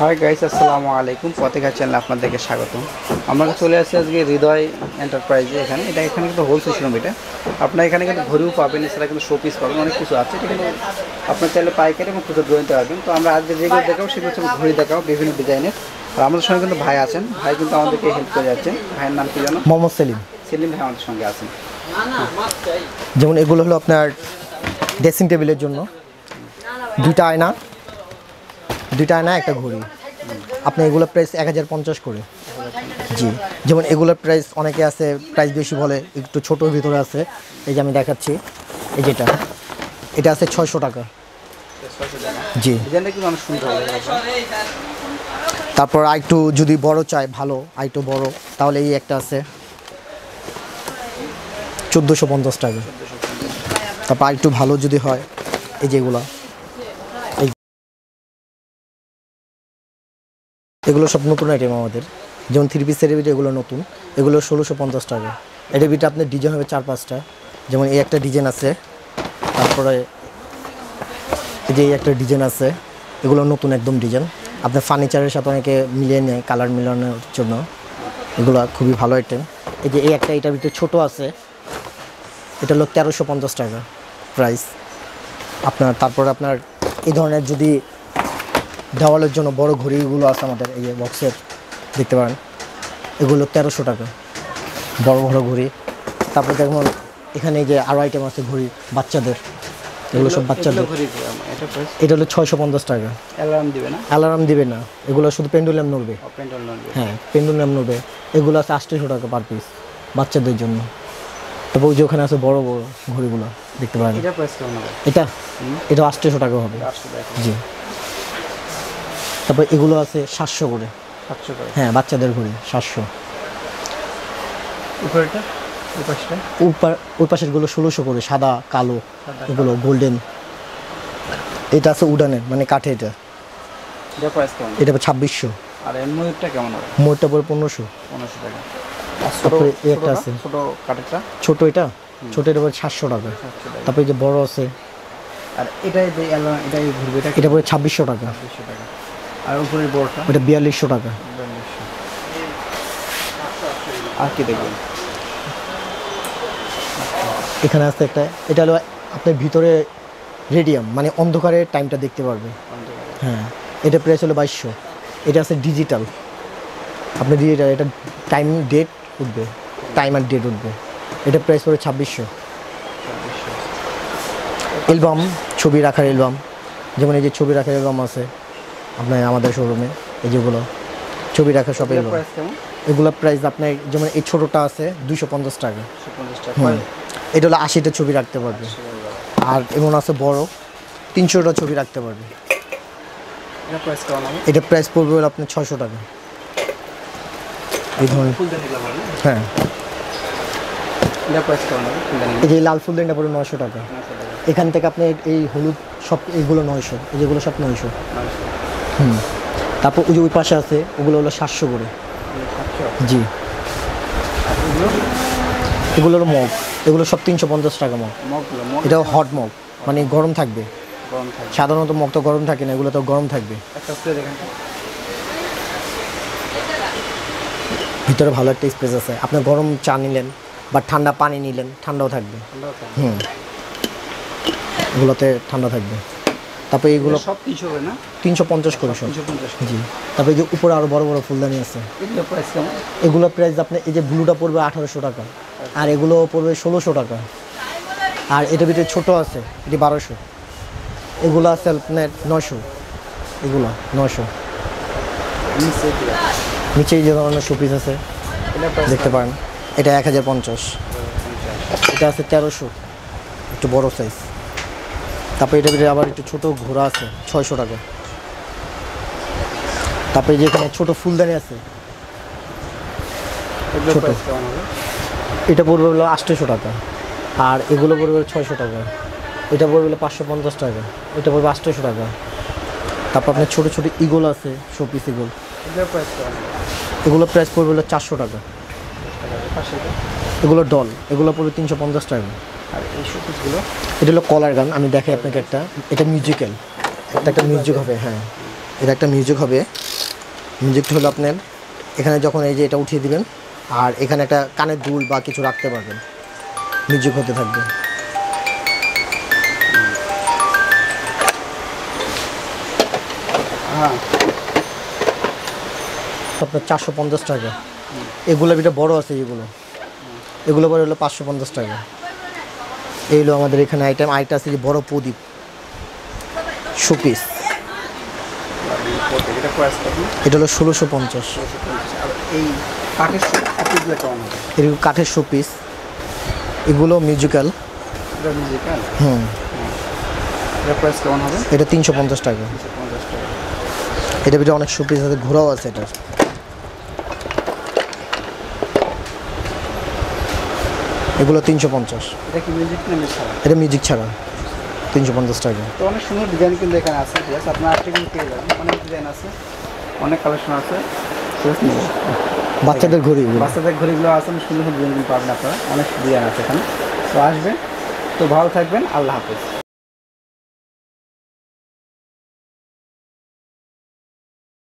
Hi guys আসসালামু আলাইকুম পতেকা channel আপনাদেরকে স্বাগতম। আমরা চলে আসছি আজকে হৃদয় এন্টারপ্রাইজে এখানে এটা এখানে কিন্তু হোলসেল শোরুম এটা। আপনার এখানে কিন্তু ঘড়িও পাবেন এছাড়া কিন্তু শোপিস পাবেন অনেক কিছু আছে। এটা কিন্তু আপনার চাইলে পাইকারি এবং খুচরো দোকানতে পারবেন তো আমরা আজকে যেগুলো দেখাবো সেগুলো হচ্ছে ঘড়ি দেখাবো বিভিন্ন ডিজাইনের আর আমাদের সঙ্গে কিন্তু ভাই আছেন। ভাই কিন্তু আমাদেরকে হেল্প করে যাচ্ছেন। ভাইয়ের নাম কি জানো? মোহাম্মদ সেলিম। সেলিম ভাই আমাদের সঙ্গে আছেন। যেমন এগুলো হলো আপনার ড্রেসিং টেবিলের জন্য। দুইটা আয়না। দুইটা আয়না একটা ঘড়ি। আপনি এগুলো প্রাইস এক হাজার পঞ্চাশ করে। জি। যেমন এগুলোর প্রাইস অনেকে আছে প্রাইস বেশি বলে, একটু ছোটোর ভিতরে আছে। এই যে আমি দেখাচ্ছি, এই যেটা। এটা আছে ছয়শো টাকা। জি। তারপর আরেকটু যদি বড় চাই ভালো, আরেকটু বড়, তাহলে এই একটা আছে। চোদ্দোশো পঞ্চাশ টাকা। তারপর আরেকটু ভালো যদি হয়, এই যেগুলো এগুলো সব নতুন আইটেম আমাদের। যেমন থ্রি পিসের বিটা এগুলো নতুন। এগুলো ষোলোশো পঞ্চাশ টাকা। এটার বিটা আপনার ডিজাইন হবে চার, পাঁচটা। যেমন এই একটা ডিজাইন আছে। তারপরে এই যে এই একটা ডিজাইন আছে, এগুলো নতুন একদম ডিজাইন আপনার ফার্নিচারের সাথে অনেকে মিলিয়ে নেয় কালার মিলানোর জন্য। এগুলো খুবই ভালো আইটেম এই যে এই একটা এটার ভিতরে ছোটো আছে। এটা হলো তেরোশো পঞ্চাশ টাকা প্রাইস আপনার, তারপর আপনার এই ধরনের যদি দেওয়ালের জন্য বড় ঘড়িগুলো আছে আমাদের এই বক্সের দেখতে পারেন। এগুলো তেরোশো টাকা। বড় বড় ঘড়ি। তারপর দেখুন এখানে যে আরও আইটেম আছে ঘড়ি বাচ্চাদের। এগুলো সব বাচ্চাদের। এটা হলো ছয়শো পঞ্চাশ টাকা। অ্যালার্ম দিবে না? অ্যালার্ম দিবে না। এগুলো শুধু পেন্ডুলাম নড়বে। নড়বে। হ্যাঁ পেন্ডুলাম নড়বে। এগুলো আছে আটশোশো টাকা পার পিস বাচ্চাদের জন্য। তারপর ওই যে ওখানে আছে বড় বড় ঘড়িগুলো দেখতে পারেন। এটা এটা আটশোশো টাকা হবে। জি। তারপর এগুলো আছে সাতশো করে। সাতশো হ্যাঁ বাচ্চাদের ঘড়ি সাতশো। উপরেটা ওই পাশেরগুলো ষোলোশো করে সাদা কালো এগুলো গোল্ডেন। এটা আছে উডানের মানে কাঠে এটা। এটা এটা ছাব্বিশশো। আর ময়ূরটা কেমন হবে? পরে পনেরোশো। পনেরোশো টাকা। তারপরে এই একটা আছে। ছোট কাঠেরটা? ছোটো এটা? ছোটো এটা পরে সাতশো টাকা। তারপরে যে বড় আছে আর এটাই যে এটাই ঘুরবে এটা এটা পরে ছাব্বিশশো টাকা। দুশো টাকা। আর বড়টা? ওটা বিয়াল্লিশশো টাকা। আর কি দেখবেন? এখানে আছে একটা এটা হলো আপনার ভিতরে রেডিয়াম মানে অন্ধকারের টাইমটা দেখতে পারবে। হ্যাঁ এটা প্রাইস হলো বাইশশো। এটা আছে ডিজিটাল। আপনি ডিজিটাল এটা টাইম ডেট উঠবে টাইম আর ডেট উঠবে। এটা প্রাইস পড়ে ছাব্বিশশো। অ্যালবাম ছবি রাখার অ্যালবাম যেমন এই যে ছবি রাখার অ্যালবাম আছে আপনার আমাদের শোরুমে এই যেগুলো ছবি রাখার সব এগুলো। প্রাইস আপনার যেমন এই ছোটোটা আছে দুশো পঞ্চাশ টাকা। এটা হলো আশিটা ছবি রাখতে পারবে। আর এমন আছে বড় তিনশোটা ছবি রাখতে পারবে। এটা প্রাইস পড়বে হলো আপনার ছশো টাকা। এই ধরনের। হ্যাঁ। এই যে লাল ফুলদানিটা পড়বে নশো টাকা। এখান থেকে আপনি এই হলুদ সব এইগুলো নয়শো এই যেগুলো সব নয়শো। হুম। তারপর ওই যে ওই পাশে আছে ওগুলো হলো সাতশো করে। জি। এগুলো হলো মগ। এগুলো সব তিনশো পঞ্চাশ টাকা মগ। এটাও হট মগ মানে গরম থাকবে। সাধারণত মগ তো গরম থাকে না এগুলো তো গরম থাকবে। ভিতরে ভালো একটা স্পেস আছে। আপনি গরম চা নিলেন বা ঠান্ডা পানি নিলেন ঠান্ডাও থাকবে। হুম। এগুলোতে ঠান্ডা থাকবে। তারপরে এগুলো সব তিনশো হবে না? তিনশো পঞ্চাশ করে সব জি। তারপরে যে উপরে আরও বড় বড় ফুলদানি আছে। এগুলো প্রাইস কেমন? এগুলো প্রাইস আপনি এই যে ব্লুটা পড়বে আঠারোশো টাকা আর এগুলো পড়বে ষোলোশো টাকা। আর এটার ভিতরে ছোটো আছে এটি বারোশো। এগুলো আছে আপনার নশো এগুলো নশো নিচে যে ধরনের শোপিস আছে এটা দেখতে পারেন। এটা এক হাজার পঞ্চাশ। এটা আছে তেরোশো। একটু বড় সাইজ তারপরে এটা ভিতরে আবার একটু ছোটো ঘোড়া আছে ছয়শো টাকা। তারপরে যে এখানে ছোটো ফুলদানি আছে। ছোট। এটা পড়বে হলো আটশোশো টাকা আর এগুলো পড়বে ছয়শো টাকা। এটা পড়বে হলো পাঁচশো পঞ্চাশ টাকা এটা পড়বে আটশোশো টাকা। তারপর আপনার ছোটো ছোটো ইগল আছে শোপিস ইগল এগুলো প্রাইস পড়বে হলো চারশো টাকা। এগুলো ডল এগুলো পড়বে তিনশো পঞ্চাশ টাকা। এটা হলো কলার গান, আমি দেখাই আপনাকে একটা। এটা মিউজিক্যাল এটা একটা মিউজিক হবে হ্যাঁ। এটা একটা মিউজিক হবে। মিউজিকটা হলো আপনার, এখানে যখন এই যে এটা উঠিয়ে দিবেন, আর এখানে একটা কানের দুল বা কিছু রাখতে পারবেন। মিউজিক হতে থাকবে। আপনার চারশো পঞ্চাশ টাকা। এগুলো বিটা বড় আছে, এগুলো। এগুলো পরে হলো পাঁচশো পঞ্চাশ টাকা। এই হলো আমাদের এখানে আইটেম আইটা আছে যে বড় প্রদীপ। শোপিস এটা এটা হলো ষোলোশো পঞ্চাশ। এই কাঠের শোপিস এগুলো মিউজিক্যাল হুম। এটা এটা তিনশো পঞ্চাশ টাকা। এটা ভিতরে অনেক শোপিস আছে, ঘোরাও আছে এটার। এগুলো তিনশো পঞ্চাশ। এটা কি মিউজিক ছাড়া? এটা মিউজিক ছাড়া। তিনশো পঞ্চাশ টাকা। তো অনেক সুন্দর ডিজাইন কিন্তু এখানে আছে ঠিক আছে? আপনার কিন্তু পেয়ে যাবেন। অনেক ডিজাইন আছে অনেক কালেকশন আছে। বাচ্চাদের ঘড়ি বাচ্চাদের ঘড়িগুলো আছে অনেক সুন্দর সুন্দর ডিজাইন পাবেন আপনারা। অনেক ডিজাইন আছে এখানে। তো আসবেন। তো ভালো থাকবেন। আল্লাহ হাফেজ।